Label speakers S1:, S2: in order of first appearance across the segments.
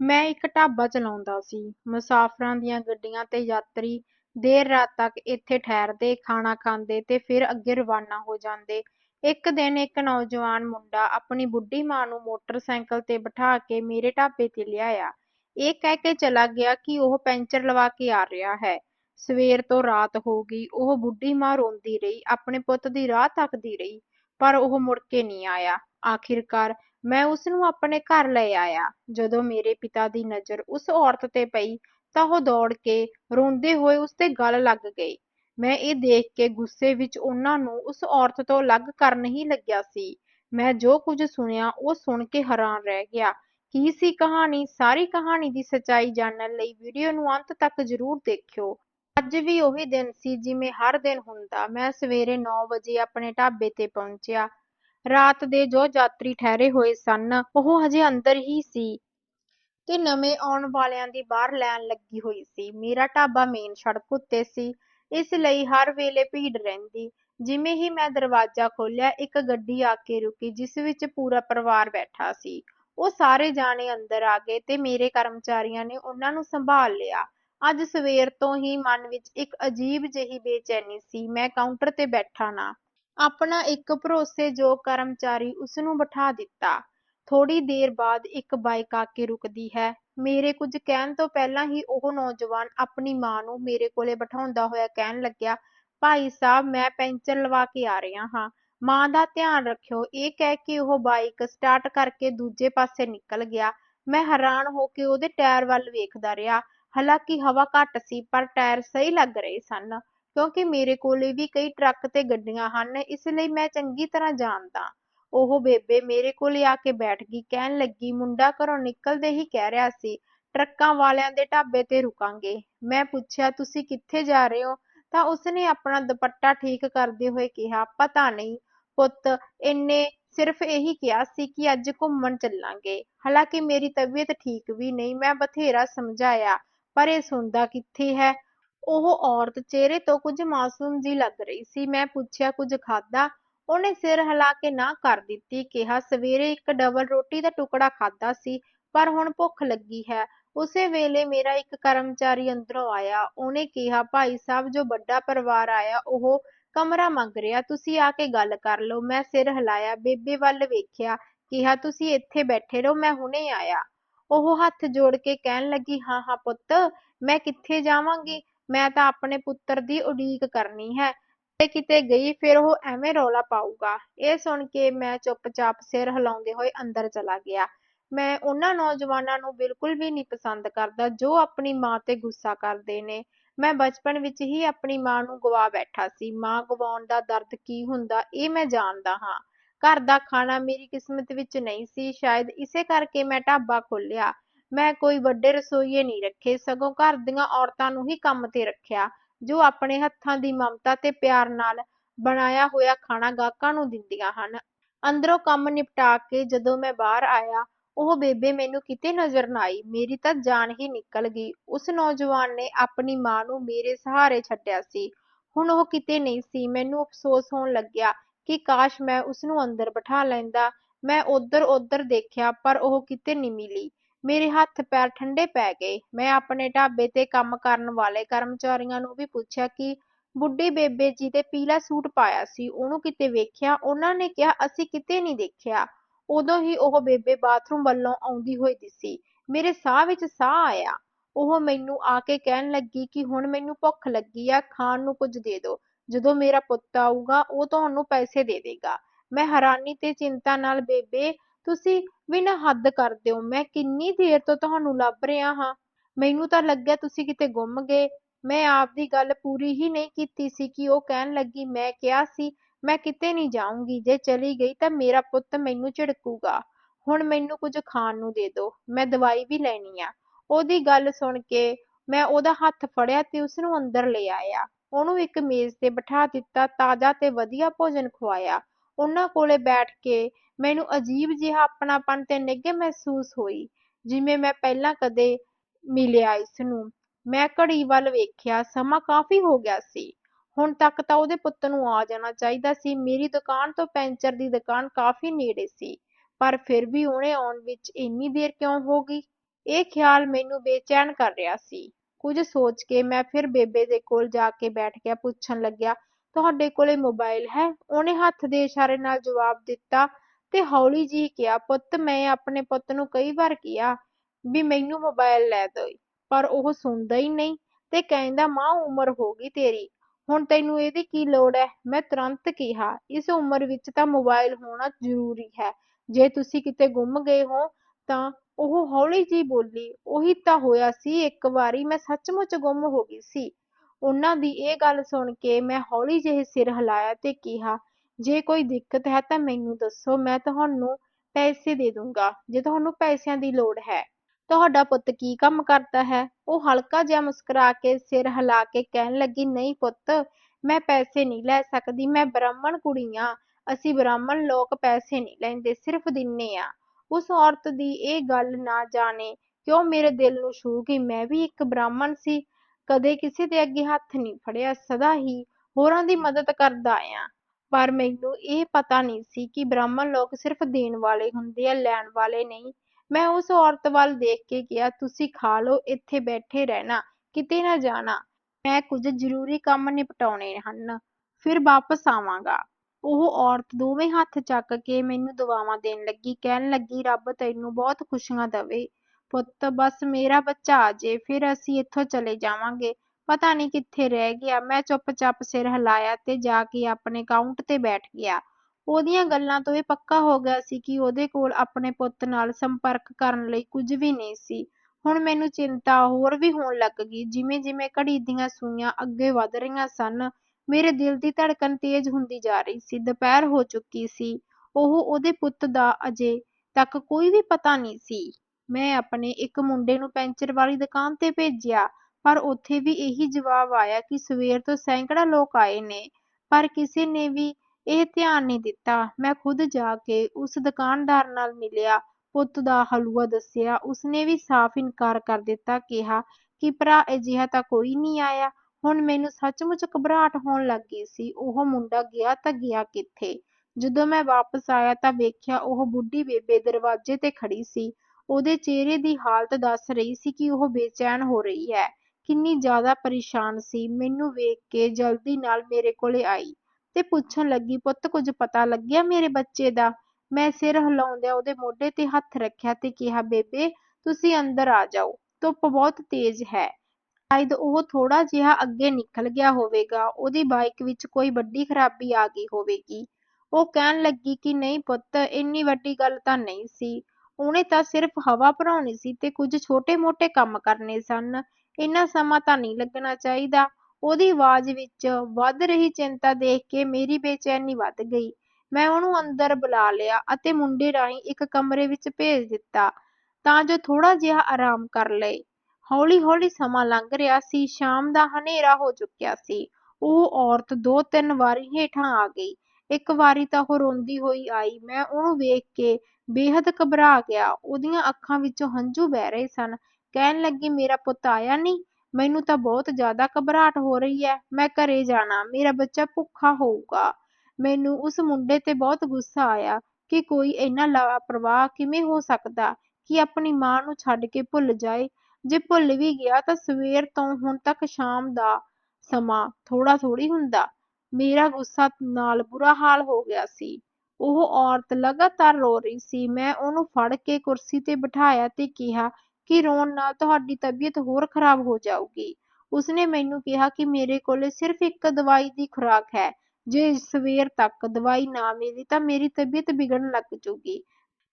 S1: ਮੈਂ ਇੱਕ ਢਾਬਾ ਚਲਾਉਂਦਾ ਸੀ। ਮੁਸਾਫ਼ਰਾਂ ਦੀਆਂ ਗੱਡੀਆਂ ਤੇ ਯਾਤਰੀ ਦੇਰ ਰਾਤ ਤੱਕ ਇੱਥੇ ਠਹਿਰਦੇ, ਖਾਣਾ ਖਾਂਦੇ ਤੇ ਫਿਰ ਅੱਗੇ ਰਵਾਨਾ ਹੋ ਜਾਂਦੇ। ਇੱਕ ਦਿਨ ਇੱਕ ਨੌਜਵਾਨ ਮੁੰਡਾ ਆਪਣੀ ਬੁੱਢੀ ਮਾਂ ਨੂੰ ਮੋਟਰਸਾਈਕਲ ਤੇ ਬਿਠਾ ਕੇ ਮੇਰੇ ਢਾਬੇ ਤੇ ਲਿਆਇਆ। ਇਹ ਕਹਿ ਕੇ ਚਲਾ ਗਿਆ ਕਿ ਉਹ ਪੈਂਚਰ ਲਵਾ ਕੇ ਆ ਰਿਹਾ ਹੈ। ਸਵੇਰ ਤੋਂ ਰਾਤ ਹੋ ਗਈ। ਉਹ ਬੁੱਢੀ ਮਾਂ ਰੋਂਦੀ ਰਹੀ, ਆਪਣੇ ਪੁੱਤ ਦੀ ਰਾਹ ਤੱਕਦੀ ਰਹੀ, ਪਰ ਉਹ ਮੁੜ ਕੇ ਨਹੀਂ ਆਇਆ। ਆਖਿਰਕਾਰ ਮੈਂ ਉਸਨੂੰ ਆਪਣੇ ਘਰ ਲੈ ਆਇਆ। ਜਦੋਂ ਮੇਰੇ ਪਿਤਾ ਦੀ ਨਜ਼ਰ ਉਸ ਔਰਤ ਤੇ ਪਈ ਤਾਂ ਉਹ ਦੌੜ ਕੇ ਰੋਂਦੇ ਹੋਏ ਉਸਦੇ ਗਲ ਲੱਗ ਗਏ ਮੈਂ ਇਹ ਦੇਖ ਕੇ ਗੁੱਸੇ ਵਿੱਚ ਉਹਨਾਂ ਨੂੰ ਉਸ ਔਰਤ ਤੋਂ ਅਲੱਗ ਕਰਨ ਹੀ ਲੱਗਿਆ ਸੀ। ਮੈਂ ਜੋ ਕੁਝ ਸੁਣਿਆ ਉਹ ਸੁਣ ਕੇ ਹੈਰਾਨ ਰਹਿ ਗਿਆ। ਕੀ ਸੀ ਕਹਾਣੀ? ਸਾਰੀ ਕਹਾਣੀ ਦੀ ਸੱਚਾਈ ਜਾਣਨ ਲਈ ਵੀਡੀਓ ਨੂੰ ਅੰਤ ਤੱਕ ਜ਼ਰੂਰ ਦੇਖਿਓ। ਅੱਜ ਵੀ ਉਹੀ ਦਿਨ ਸੀ ਜਿਵੇਂ ਹਰ ਦਿਨ ਹੁੰਦਾ। ਮੈਂ ਸਵੇਰੇ 9 ਵਜੇ ਆਪਣੇ ਢਾਬੇ ਤੇ ਪਹੁੰਚਿਆ। ਰਾਤ ਦੇ ਜੋ ਯਾਤਰੀ ਠਹਿਰੇ ਹੋਏ ਸਨ, ਉਹ ਹਜੇ ਅੰਦਰ ਹੀ ਸੀ ਤੇ ਨਵੇਂ ਆਉਣ ਵਾਲਿਆਂ ਦੀ ਬਾਹਰ ਲੈਣ ਲੱਗੀ ਹੋਈ ਸੀ। ਮੇਰਾ ਢਾਬਾ ਮੇਨ ਸੜਕ ਉੱਤੇ ਸੀ। ਇਸ ਲਈ ਹਰ ਵੇਲੇ ਭੀੜ ਰਹਿੰਦੀ। ਜਿਵੇਂ ਹੀ ਮੈਂ ਦਰਵਾਜ਼ਾ ਖੋਲ੍ਹਿਆ, ਇੱਕ ਗੱਡੀ ਆ ਕੇ ਰੁਕੀ, ਜਿਸ ਵਿੱਚ ਪੂਰਾ ਪਰਿਵਾਰ ਬੈਠਾ ਸੀ। ਉਹ ਸਾਰੇ ਜਾਣੇ ਅੰਦਰ ਆ ਗਏ ਤੇ ਮੇਰੇ ਕਰਮਚਾਰੀਆਂ ਨੇ ਉਹਨਾਂ ਨੂੰ ਸੰਭਾਲ ਲਿਆ। ਅੱਜ ਸਵੇਰ ਤੋਂ ਹੀ ਮਨ ਵਿੱਚ ਇੱਕ ਅਜੀਬ ਜਿਹੀ ਬੇਚੈਨੀ ਸੀ। ਮੈਂ ਕਾਊਂਟਰ ਤੇ ਬੈਠਾ ਨਾ। ਆਪਣਾ ਇੱਕ ਭਰੋਸੇਯੋਗ ਕਰਮਚਾਰੀ ਉਸਨੂੰ ਬਿਠਾ ਦਿੱਤਾ। ਥੋੜੀ ਦੇਰ ਬਾਅਦ ਇੱਕ ਬਾਈਕ ਆ ਕੇ ਰੁਕਦੀ ਹੈ। ਮੇਰੇ ਕੁਝ ਕਹਿਣ ਤੋਂ ਪਹਿਲਾਂ ਹੀ ਉਹ ਨੌਜਵਾਨ ਆਪਣੀ ਮਾਂ ਨੂੰ ਮੇਰੇ ਕੋਲੇ ਬਿਠਾਉਂਦਾ ਹੋਇਆ ਕਹਿਣ ਲੱਗਿਆ, ਭਾਈ ਸਾਹਿਬ, ਮੈਂ ਪੈਂਚਰ ਲਵਾ ਕੇ ਆ ਰਿਹਾ ਹਾਂ। ਮਾਂ ਦਾ ਧਿਆਨ ਰੱਖਿਓ। ਇਹ ਕਹਿ ਕੇ ਉਹ ਬਾਈਕ ਸਟਾਰਟ ਕਰਕੇ ਦੂਜੇ ਪਾਸੇ ਨਿਕਲ ਗਿਆ। ਮੈਂ ਹੈਰਾਨ ਹੋ ਕੇ ਉਹਦੇ ਟਾਇਰ ਵੱਲ ਵੇਖਦਾ ਰਿਹਾ। ਹਾਲਾਂਕਿ ਹਵਾ ਘੱਟ ਸੀ, ਪਰ ਟਾਇਰ ਸਹੀ ਲੱਗ ਰਹੇ ਸਨ। ਕਿਉਂਕਿ ਮੇਰੇ ਕੋਲੇ ਵੀ ਕਈ ਟਰੱਕ ਤੇ ਗੱਡੀਆਂ ਹਨ, ਇਸ ਲਈ ਮੈਂ ਚੰਗੀ ਤਰ੍ਹਾਂ ਜਾਣਦਾ। ਉਹ ਬੇਬੇ ਮੇਰੇ ਕੋਲੇ ਆ ਕੇ ਬੈਠ ਗਈ, ਕਹਿਣ ਲੱਗੀ, ਮੁੰਡਾ ਘਰੋਂ ਨਿਕਲਦੇ ਹੀ ਕਹਿ ਰਿਹਾ ਸੀ, ਟਰੱਕਾਂ ਵਾਲਿਆਂ ਦੇ ਢਾਬੇ ਤੇ ਰੁਕਾਂਗੇ। ਮੈਂ ਪੁੱਛਿਆ, ਤੁਸੀਂ ਕਿੱਥੇ ਜਾ ਰਹੇ ਹੋ? ਤਾਂ ਉਸਨੇ ਆਪਣਾ ਦੁਪੱਟਾ ਠੀਕ ਕਰਦੇ ਹੋਏ ਕਿਹਾ, ਪਤਾ ਨਹੀਂ ਪੁੱਤ, ਇਹਨੇ ਸਿਰਫ ਇਹੀ ਕਿਹਾ ਸੀ ਕਿ ਅੱਜ ਘੁੰਮਣ ਚੱਲਾਂਗੇ। ਹਾਲਾਂਕਿ ਮੇਰੀ ਤਬੀਅਤ ਠੀਕ ਵੀ ਨਹੀਂ, ਮੈਂ ਬਥੇਰਾ ਸਮਝਾਇਆ, ਪਰ ਇਹ ਸੁਣਦਾ ਕਿੱਥੇ ਹੈ? ਉਹ ਔਰਤ ਚਿਹਰੇ ਤੋਂ ਕੁਝ ਮਾਸੂਮ ਜੀ ਲੱਗ ਰਹੀ ਸੀ। ਮੈਂ ਪੁੱਛਿਆ, ਕੁਝ ਖਾਧਾ? ਉਹਨੇ ਸਿਰ ਹਿਲਾ ਕੇ ਨਾ ਕਰ ਦਿੱਤੀ, ਕਿਹਾ, ਸਵੇਰੇ ਇੱਕ ਡਬਲ ਰੋਟੀ ਦਾ ਟੁਕੜਾ ਖਾਧਾ ਸੀ, ਪਰ ਹੁਣ ਭੁੱਖ ਲੱਗੀ ਹੈ। ਉਸੇ ਵੇਲੇ ਮੇਰਾ ਇੱਕ ਕਰਮਚਾਰੀ ਅੰਦਰੋਂ ਆਇਆ। ਉਹਨੇ ਕਿਹਾ, ਭਾਈ ਸਾਹਿਬ, ਜੋ ਵੱਡਾ ਪਰਿਵਾਰ ਆਇਆ, ਉਹ ਕਮਰਾ ਮੰਗ ਰਿਹਾ। ਤੁਸੀਂ ਆ ਕੇ ਗੱਲ ਕਰ ਲਓ। ਮੈਂ ਸਿਰ ਹਿਲਾਇਆ, ਬੇਬੇ ਵੱਲ ਵੇਖਿਆ, ਕਿਹਾ, ਤੁਸੀਂ ਇੱਥੇ ਬੈਠੇ ਰਹੋ, ਮੈਂ ਹੁਣੇ ਆਇਆ। ਉਹ ਹੱਥ ਜੋੜ ਕੇ ਕਹਿਣ ਲੱਗੀ, ਹਾਂ ਹਾਂ ਪੁੱਤ, ਮੈਂ ਕਿੱਥੇ ਜਾਵਾਂਗੀ? ਮੈਂ ਤਾਂ ਆਪਣੇ ਪੁੱਤਰ ਦੀ ਉਡੀਕ ਕਰਨੀ ਹੈ, ਤੇ ਕਿਤੇ ਗਈ ਫਿਰ ਉਹ ਐਵੇਂ ਰੌਲਾ ਪਾਊਗਾ। ਇਹ ਸੁਣ ਕੇ ਮੈਂ ਚੁੱਪਚਾਪ ਸਿਰ ਹਿਲਾਉਂਦੇ ਹੋਏ ਅੰਦਰ ਚਲਾ ਗਿਆ। ਮੈਂ ਉਹਨਾਂ ਨੌਜਵਾਨਾਂ ਨੂੰ ਬਿਲਕੁਲ ਵੀ ਨਹੀਂ ਪਸੰਦ ਕਰਦਾ ਜੋ ਆਪਣੀ ਮਾਂ ਤੇ ਗੁੱਸਾ ਕਰਦੇ ਨੇ। ਮੈਂ ਬਚਪਨ ਵਿੱਚ ਹੀ ਆਪਣੀ ਮਾਂ ਨੂੰ ਗਵਾ ਬੈਠਾ ਸੀ। ਮਾਂ ਗਵਾਉਣ ਦਾ ਦਰਦ ਕੀ ਹੁੰਦਾ ਇਹ ਮੈਂ ਜਾਣਦਾ ਹਾਂ। ਘਰ ਦਾ ਖਾਣਾ ਮੇਰੀ ਕਿਸਮਤ ਵਿੱਚ ਨਹੀਂ ਸੀ। ਸ਼ਾਇਦ ਇਸੇ ਕਰਕੇ ਮੈਂ ਢਾਬਾ ਖੋਲ੍ਹਿਆ। ਮੈਂ ਕੋਈ ਵੱਡੇ ਰਸੋਈਏ ਨਹੀਂ ਰੱਖੇ, ਸਗੋਂ ਘਰ ਦੀਆਂ ਔਰਤਾਂ ਨੂੰ ਹੀ ਕੰਮ ਤੇ ਰੱਖਿਆ, ਜੋ ਆਪਣੇ ਹੱਥਾਂ ਦੀ ਮਮਤਾ ਤੇ ਪਿਆਰ ਨਾਲ ਬਣਾਇਆ ਹੋਇਆ ਖਾਣਾ ਗਾਹਕਾਂ ਨੂੰ ਦਿੰਦੀਆਂ ਹਨ। ਅੰਦਰੋਂ ਕੰਮ ਨਿਪਟਾ ਕੇ ਜਦੋਂ ਮੈਂ ਬਾਹਰ ਆਇਆ, ਉਹ ਬੇਬੇ ਮੈਨੂੰ ਕਿਤੇ ਨਜ਼ਰ ਨਾ ਆਈ, ਮੇਰੀ ਤਾਂ ਜਾਨ ਹੀ ਨਿਕਲ ਗਈ। ਉਸ ਨੌਜਵਾਨ ਨੇ ਆਪਣੀ ਮਾਂ ਨੂੰ ਮੇਰੇ ਸਹਾਰੇ ਛੱਡਿਆ ਸੀ। ਹੁਣ ਉਹ ਕਿਤੇ ਨਹੀਂ ਸੀ, ਮੈਨੂੰ ਅਫਸੋਸ ਹੋਣ ਲੱਗਿਆ ਕਿ ਕਾਸ਼ ਮੈਂ ਉਸਨੂੰ ਅੰਦਰ ਬਿਠਾ ਲੈਂਦਾ। ਮੈਂ ਉੱਧਰ ਉੱਧਰ ਦੇਖਿਆ, ਪਰ ਉਹ ਕਿਤੇ ਨਹੀਂ ਮਿਲੀ। ਮੇਰੇ ਹੱਥ ਪੈਰ ਠੰਡੇ ਪੈ ਗਏ। ਮੈਂ ਆਪਣੇ ਢਾਬੇ ਤੇ ਕੰਮ ਕਰਨ ਵਾਲੇ ਕਰਮਚਾਰੀਆਂ ਨੂੰ ਵੀ ਪੁੱਛਿਆ ਕਿ ਬੁੱਢੀ ਬੇਬੇ ਜੀ ਦੇ ਪੀਲਾ ਸੂਟ ਪਾਇਆ ਸੀ, ਉਹਨੂੰ ਕਿਤੇ ਵੇਖਿਆ? ਉਹਨਾਂ ਨੇ ਕਿਹਾ, ਅਸੀਂ ਕਿਤੇ ਨਹੀਂ ਦੇਖਿਆ। ਉਦੋਂ ਹੀ ਉਹ ਬੇਬੇ ਬਾਥਰੂਮ ਵੱਲੋਂ ਆਉਂਦੀ ਹੋਈ ਦਿਸੀ। ਮੇਰੇ ਸਾਹ ਵਿੱਚ ਸਾਹ ਆਇਆ। ਉਹ ਮੈਨੂੰ ਆ ਕੇ ਕਹਿਣ ਲੱਗੀ ਕਿ ਹੁਣ ਮੈਨੂੰ ਭੁੱਖ ਲੱਗੀ ਆ, ਖਾਣ ਨੂੰ ਕੁਝ ਦੇ ਦਿਓ। ਜਦੋਂ ਮੇਰਾ ਪੁੱਤ ਆਊਗਾ, ਉਹ ਤੁਹਾਨੂੰ ਪੈਸੇ ਦੇ ਦੇਗਾ। ਮੈਂ ਹੈਰਾਨੀ ਤੇ ਚਿੰਤਾ ਨਾਲ ਬੇਬੇ ਤੁਸੀਂ ਵੀ ਨਾ ਹੱਦ ਕਰਦੇ ਹੋ ਮੈਂ ਕਿੰਨੀ ਦੇਰ ਤੋਂ ਤੁਹਾਨੂੰ ਲੱਭ ਰਿਹਾ ਹਾਂ। ਮੈਨੂੰ ਤਾਂ ਲੱਗਿਆ ਤੁਸੀਂ ਕਿਤੇ ਗੁੰਮ ਗਏ। ਮੈਂ ਆਪਦੀ ਗੱਲ ਪੂਰੀ ਹੀ ਨਹੀਂ ਕੀਤੀ ਸੀ ਕਿ ਉਹ ਕਹਿਣ ਲੱਗੀ, ਮੈਂ ਕਿਹਾ ਸੀ, ਮੈਂ ਕਿਤੇ ਨਹੀਂ ਜਾਊਂਗੀ। ਜੇ ਚਲੀ ਗਈ ਤਾਂ ਮੇਰਾ ਪੁੱਤ ਮੈਨੂੰ ਝਿੜਕੂਗਾ। ਹੁਣ ਮੈਨੂੰ ਕੁਝ ਖਾਣ ਨੂੰ ਦੇ ਦਿਓ। ਮੈਂ ਦਵਾਈ ਵੀ ਲੈਣੀ ਆ। ਉਹਦੀ ਗੱਲ ਸੁਣ ਕੇ ਮੈਂ ਉਹਦਾ ਹੱਥ ਫੜਿਆ ਤੇ ਉਸ ਨੂੰ ਅੰਦਰ ਲੈ ਆਇਆ। ਉਹਨੂੰ ਇੱਕ ਮੇਜ਼ ਤੇ ਬਿਠਾ ਦਿੱਤਾ, ਤਾਜ਼ਾ ਤੇ ਵਧੀਆ ਭੋਜਨ ਖਵਾਇਆ। ਉਹਨਾਂ ਕੋਲੇ ਬੈਠ ਕੇ ਮੈਨੂੰ ਅਜੀਬ ਜਿਹਾ ਆਪਣਾਪਨ ਤੇ ਨਿੱਘ ਮਹਿਸੂਸ ਹੋਈ, ਜਿਵੇਂ ਮੈਂ ਪਹਿਲਾਂ ਕਦੇ ਮਿਲਿਆ ਇਸ ਮੈਂ ਘੜੀ ਵੱਲ ਵੇਖਿਆ, ਸਮਾਂ ਕਾਫੀ ਹੋ ਗਿਆ ਸੀ। ਹੁਣ ਤੱਕ ਤਾਂ ਉਹਦੇ ਪੁੱਤ ਨੂੰ ਆ ਜਾਣਾ ਚਾਹੀਦਾ ਸੀ। ਮੇਰੀ ਦੁਕਾਨ ਤੋਂ ਪੈਂਚਰ ਦੀ ਦੁਕਾਨ ਕਾਫੀ ਨੇੜੇ ਸੀ, ਪਰ ਫਿਰ ਵੀ ਉਹਨੇ ਆਉਣ ਵਿੱਚ ਇੰਨੀ ਦੇਰ ਕਿਉਂ ਹੋ ਗਈ? ਇਹ ਖਿਆਲ ਮੈਨੂੰ ਬੇਚੈਨ ਕਰ ਰਿਹਾ ਸੀ। ਕੁਝ ਸੋਚ ਕੇ ਮੈਂ ਫਿਰ ਬੇਬੇ ਦੇ ਕੋਲ ਜਾ ਕੇ ਬੈਠ ਗਿਆ, ਪੁੱਛਣ ਲੱਗਿਆ, ਤੁਹਾਡੇ ਕੋਲੇ ਮੋਬਾਈਲ ਹੈ? ਉਹਨੇ ਹੱਥ ਦੇ ਇਸ਼ਾਰੇ ਨਾਲ ਜਵਾਬ ਦਿੱਤਾ ਤੇ ਹੌਲੀ ਜਿਹੀ ਕਿਹਾ, ਪੁੱਤ, ਮੈਂ ਆਪਣੇ ਪੁੱਤ ਨੂੰ ਕਈ ਵਾਰ ਕਿਹਾ ਵੀ ਮੈਨੂੰ ਮੋਬਾਈਲ ਲੈ ਦੇ ਪਰ ਉਹ ਸੁਣਦਾ ਹੀ ਨਹੀਂ ਤੇ ਕਹਿੰਦਾ, ਮਾਂ, ਉਮਰ ਹੋ ਗਈ ਤੇਰੀ, ਹੁਣ ਤੈਨੂੰ ਇਹਦੀ ਕੀ ਲੋੜ ਹੈ? ਮੈਂ ਤੁਰੰਤ ਕਿਹਾ, ਇਸ ਉਮਰ ਵਿੱਚ ਤਾਂ ਮੋਬਾਈਲ ਹੋਣਾ ਜ਼ਰੂਰੀ ਹੈ, ਜੇ ਤੁਸੀਂ ਕਿਤੇ ਗੁੰਮ ਗਏ ਹੋ ਤਾਂ ਉਹ ਹੌਲੀ ਜਿਹੀ ਬੋਲੀ, ਉਹੀ ਤਾਂ ਹੋਇਆ ਸੀ, ਇੱਕ ਵਾਰੀ ਮੈਂ ਸੱਚਮੁੱਚ ਗੁੰਮ ਹੋ ਗਈ ਸੀ ਉਹਨਾਂ ਦੀ ਇਹ ਗੱਲ ਸੁਣ ਕੇ ਮੈਂ ਹੌਲੀ ਜਿਹੇ ਸਿਰ ਹਿਲਾਇਆ ਤੇ ਕਿਹਾ ਜੇ ਕੋਈ ਦਿੱਕਤ ਹੈ ਤਾਂ ਮੈਨੂੰ ਦੱਸੋ, ਮੈਂ ਤੁਹਾਨੂੰ ਪੈਸੇ ਦੇ ਦੂੰਗਾ, ਜੇ ਤੁਹਾਨੂੰ ਪੈਸਿਆਂ ਦੀ ਲੋੜ ਹੈ। ਤੁਹਾਡਾ ਪੁੱਤ ਕੀ ਕੰਮ ਕਰਦਾ ਹੈ? ਉਹ ਹਲਕਾ ਜਿਹਾ ਮੁਸਕਰਾ ਕੇ ਸਿਰ ਹਿਲਾ ਕੇ ਕਹਿਣ ਲੱਗੀ, ਨਹੀਂ ਪੁੱਤ, ਮੈਂ ਪੈਸੇ ਨਹੀਂ ਲੈ ਸਕਦੀ, ਮੈਂ ਬ੍ਰਾਹਮਣ ਕੁੜੀ ਆਂ। ਅਸੀਂ ਬ੍ਰਾਹਮਣ ਲੋਕ ਪੈਸੇ ਨਹੀਂ ਲੈਂਦੇ, ਸਿਰਫ ਦਿੰਨੇ ਆ। ਉਸ ਔਰਤ ਦੀ ਇਹ ਗੱਲ ਨਾ ਜਾਣੇ, ਕਿਉਂ ਮੇਰੇ ਦਿਲ ਨੂੰ ਛੂਹ ਗਈ? ਮੈਂ ਵੀ ਇੱਕ ਬ੍ਰਾਹਮਣ ਸੀ, ਕਦੇ ਕਿਸੇ ਦੇ ਅੱਗੇ ਹੱਥ ਨਹੀਂ ਫੜਿਆ, ਸਦਾ ਹੀ ਹੋਰਾਂ ਦੀ ਮਦਦ ਕਰਦਾ ਆਇਆ ਪਰ ਮੈਨੂੰ ਇਹ ਪਤਾ ਨਹੀਂ ਸੀ ਕਿ ਬ੍ਰਾਹਮਣ ਲੋਕ ਸਿਰਫ ਦੇਣ ਵਾਲੇ ਹੁੰਦੇ ਆ, ਲੈਣ ਵਾਲੇ ਨਹੀਂ। ਮੈਂ ਉਸ ਔਰਤ ਵੱਲ ਦੇਖ ਕੇ ਕਿਹਾ, ਤੁਸੀਂ ਖਾ ਲਓ, ਇੱਥੇ ਬੈਠੇ ਰਹਿਣਾ, ਕਿਤੇ ਨਾ ਜਾਣਾ। ਮੈਂ ਕੁਝ ਜ਼ਰੂਰੀ ਕੰਮ ਨਿਪਟਾਉਣੇ ਹਨ, ਫਿਰ ਵਾਪਸ ਆਵਾਂਗਾ। ਉਹ ਔਰਤ ਦੋਵੇਂ ਹੱਥ ਚੱਕ ਕੇ ਮੈਨੂੰ ਦੁਆਵਾਂ ਦੇਣ ਲੱਗੀ, ਕਹਿਣ ਲੱਗੀ, ਰੱਬ ਤੈਨੂੰ ਬਹੁਤ ਖੁਸ਼ੀਆਂ ਦਵੇ। ਪੁੱਤ, ਬਸ ਮੇਰਾ ਬੱਚਾ ਆ ਜੇ, ਫਿਰ ਅਸੀਂ ਇੱਥੋਂ ਚਲੇ ਜਾਵਾਂਗੇ। ਪਤਾ ਨਹੀਂ ਕਿੱਥੇ ਰਹਿ ਗਿਆ। ਮੈਂ ਚੁੱਪਚਾਪ ਸਿਰ ਹਿਲਾਇਆ ਤੇ ਜਾ ਕੇ ਆਪਣੇ ਕਾਊਂਟ ਤੇ ਬੈਠ ਗਿਆ। ਉਹਦੀਆਂ ਗੱਲਾਂ ਤੋਂ ਇਹ ਪੱਕਾ ਹੋ ਗਿਆ ਸੀ ਕਿ ਉਹਦੇ ਕੋਲ ਆਪਣੇ ਪੁੱਤ ਨਾਲ ਸੰਪਰਕ ਕਰਨ ਲਈ ਕੁਝ ਵੀ ਨਹੀਂ ਸੀ। ਹੁਣ ਮੈਨੂੰ ਚਿੰਤਾ ਹੋਰ ਵੀ ਹੋਣ ਲੱਗ ਗਈ। ਜਿਵੇਂ ਜਿਵੇਂ ਘੜੀ ਦੀਆਂ ਸੂਈਆਂ ਅੱਗੇ ਵਧ ਰਹੀਆਂ ਸਨ, ਮੇਰੇ ਦਿਲ ਦੀ ਧੜਕਨ ਤੇਜ਼ ਹੁੰਦੀ ਜਾ ਰਹੀ ਸੀ। ਦੁਪਹਿਰ ਹੋ ਚੁੱਕੀ ਸੀ। ਉਹ ਉਹਦੇ ਪੁੱਤ ਦਾ ਅਜੇ ਤੱਕ ਕੋਈ ਵੀ ਪਤਾ ਨਹੀਂ ਸੀ। ਮੈਂ ਆਪਣੇ ਇੱਕ ਮੁੰਡੇ ਨੂੰ ਪੈਂਚਰ ਵਾਲੀ ਦੁਕਾਨ ਤੇ ਭੇਜਿਆ। ਪਰ ਉੱਥੇ ਵੀ ਇਹੀ ਜਵਾਬ ਆਇਆ ਕਿ ਸਵੇਰ ਤੋਂ ਸੈਂਕੜਾ ਲੋਕ ਆਏ ਨੇ, ਪਰ ਕਿਸੇ ਨੇ ਵੀ ਇਹ ਧਿਆਨ ਨਹੀਂ ਦਿੱਤਾ। ਮੈਂ ਖੁਦ ਜਾ ਕੇ ਉਸ ਦੁਕਾਨਦਾਰ ਨਾਲ ਮਿਲਿਆ, ਪੁੱਤ ਦਾ ਹਲੂਆ ਦੱਸਿਆ। ਉਸਨੇ ਵੀ ਸਾਫ਼ ਇਨਕਾਰ ਕਰ ਦਿੱਤਾ, ਕਿਹਾ ਕਿ ਭਰਾ, ਅਜਿਹਾ ਤਾਂ ਕੋਈ ਨਹੀਂ ਆਇਆ। ਹੁਣ ਮੈਨੂੰ ਸੱਚਮੁੱਚ ਘਬਰਾਹਟ ਹੋਣ ਲੱਗ ਗਈ ਸੀ। ਉਹ ਮੁੰਡਾ ਗਿਆ ਤਾਂ ਗਿਆ ਕਿੱਥੇ? ਜਦੋਂ ਮੈਂ ਵਾਪਸ ਆਇਆ ਤਾਂ ਵੇਖਿਆ ਉਹ ਬੁੱਢੀ ਬੇਬੇ ਦਰਵਾਜ਼ੇ ਤੇ ਖੜੀ ਸੀ। ਉਹਦੇ ਚਿਹਰੇ ਦੀ ਹਾਲਤ ਦੱਸ ਰਹੀ ਸੀ ਕਿ ਉਹ ਬੇਚੈਨ ਹੋ ਰਹੀ ਹੈ। ਕਿੰਨੀ ਜ਼ਿਆਦਾ ਪਰੇਸ਼ਾਨ ਸੀ, ਮੈਨੂੰ ਵੇਖ ਕੇ ਜਲਦੀ ਨਾਲ ਮੇਰੇ ਕੋਲ ਆਈ ਤੇ ਪੁੱਛਣ ਲੱਗੀ, ਪੁੱਤ, ਕੁਝ ਪਤਾ ਲੱਗਿਆ ਮੇਰੇ ਬੱਚੇ ਦਾ? ਮੈਂ ਸਿਰ ਹਿਲਾਉਂਦਿਆਂ ਉਹਦੇ ਮੋਢੇ ਤੇ ਹੱਥ ਰੱਖਿਆ ਤੇ ਕਿਹਾ, ਬੇਬੇ, ਤੁਸੀਂ ਅੰਦਰ ਆ ਜਾਓ, ਧੁੱਪ ਬਹੁਤ ਤੇਜ਼ ਹੈ। ਸ਼ਾਇਦ ਉਹ ਥੋੜਾ ਜਿਹਾ ਅੱਗੇ ਨਿਕਲ ਗਿਆ ਹੋਵੇਗਾ, ਉਹਦੀ ਬਾਈਕ ਵਿੱਚ ਕੋਈ ਵੱਡੀ ਖਰਾਬੀ ਆ ਗਈ ਹੋਵੇਗੀ। ਉਹ ਕਹਿਣ ਲੱਗੀ ਕਿ, ਨਹੀਂ ਪੁੱਤ, ਇੰਨੀ ਵੱਡੀ ਗੱਲ ਤਾਂ ਨਹੀਂ ਸੀ। ਉਹਨੇ ਤਾਂ ਸਿਰਫ ਹਵਾ ਭਰਾਉਣੀ ਸੀ ਤੇ ਕੁਝ ਛੋਟੇ-ਮੋਟੇ ਕੰਮ ਕਰਨੇ ਸਨ। ਇੰਨਾ ਸਮਾਂ ਤਾਂ ਨਹੀਂ ਲੱਗਣਾ ਚਾਹੀਦਾ। ਉਹਦੀ ਆਵਾਜ਼ ਵਿੱਚ ਵੱਧ ਰਹੀ ਚਿੰਤਾ ਦੇਖ ਕੇ ਮੇਰੀ ਬੇਚੈਨੀ ਵੱਧ ਗਈ। ਮੈਂ ਉਹਨੂੰ ਅੰਦਰ ਬੁਲਾ ਲਿਆ ਅਤੇ ਮੁੰਡੇ ਰਾਹੀਂ ਇੱਕ ਕਮਰੇ ਵਿੱਚ ਭੇਜ ਦਿੱਤਾ ਤਾਂ ਜੋ ਥੋੜਾ ਜਿਹਾ ਆਰਾਮ ਕਰ ਲਏ। ਹੌਲੀ-ਹੌਲੀ ਸਮਾਂ ਲੰਘ ਰਿਹਾ ਸੀ। ਸ਼ਾਮ ਦਾ ਹਨੇਰਾ ਹੋ ਚੁੱਕਿਆ ਸੀ। ਉਹ ਔਰਤ ਦੋ ਤਿੰਨ ਵਾਰੀ ਹੇਠਾਂ ਆ ਗਈ। ਇੱਕ ਵਾਰੀ ਤਾਂ ਉਹ ਰੋਂਦੀ ਹੋਈ ਆਈ। ਮੈਂ ਉਹਨੂੰ ਵੇਖ ਕੇ ਬੇਹੱਦ ਘਬਰਾ ਗਿਆ। ਉਹਦੀਆਂ ਅੱਖਾਂ ਵਿੱਚੋਂ ਹੰਝੂ ਵਹਿ ਰਹੇ ਸਨ। ਕਹਿਣ ਲੱਗੀ, ਮੇਰਾ ਪੁੱਤ ਆਇਆ ਨਹੀਂ ਮੈਨੂੰ ਤਾਂ ਬਹੁਤ ਜ਼ਿਆਦਾ ਘਬਰਾਹਟ ਹੋ ਰਹੀ ਹੈ। ਮੈਂ ਘਰੇ ਜਾਣਾ, ਮੇਰਾ ਬੱਚਾ ਭੁੱਖਾ ਹੋਊਗਾ। ਮੈਨੂੰ ਉਸ ਮੁੰਡੇ ਤੇ ਬਹੁਤ ਗੁੱਸਾ ਆਇਆ ਕਿ ਕੋਈ ਇੰਨਾ ਲਾਪਰਵਾਹ ਕਿਵੇਂ ਹੋ ਸਕਦਾ ਕਿ ਆਪਣੀ ਮਾਂ ਨੂੰ ਛੱਡ ਕੇ ਭੁੱਲ ਜਾਏ। ਜੇ ਭੁੱਲ ਵੀ ਗਿਆ ਤਾਂ ਸਵੇਰ ਤੋਂ ਹੁਣ ਤੱਕ ਸ਼ਾਮ ਦਾ ਸਮਾਂ ਥੋੜਾ ਥੋੜੀ ਹੁੰਦਾ। ਮੇਰਾ ਗੁੱਸਾ ਨਾਲ ਬੁਰਾ ਹਾਲ ਹੋ ਗਿਆ ਸੀ। ਉਹ ਔਰਤ ਲਗਾਤਾਰ ਰੋ ਰਹੀ ਸੀ। ਮੈਂ ਉਹਨੂੰ ਫੜ ਕੇ ਕੁਰਸੀ ਤੇ ਬਿਠਾਇਆ ਤੇ ਕਿਹਾ ਕਿ ਰੋਣ ਨਾਲ ਤੁਹਾਡੀ ਤਬੀਅਤ ਹੋਰ ਖਰਾਬ ਹੋ ਜਾਊਗੀ। ਉਸਨੇ ਮੈਨੂੰ ਕਿਹਾ ਕਿ ਮੇਰੇ ਕੋਲੇ ਸਿਰਫ ਇੱਕ ਦਵਾਈ ਦੀ ਖੁਰਾਕ ਹੈ। ਜੇ ਸਵੇਰ ਤੱਕ ਦਵਾਈ ਨਾ ਮਿਲੀ ਤਾਂ ਮੇਰੀ ਤਬੀਅਤ ਵਿਗੜਨ ਲੱਗ ਜੂਗੀ।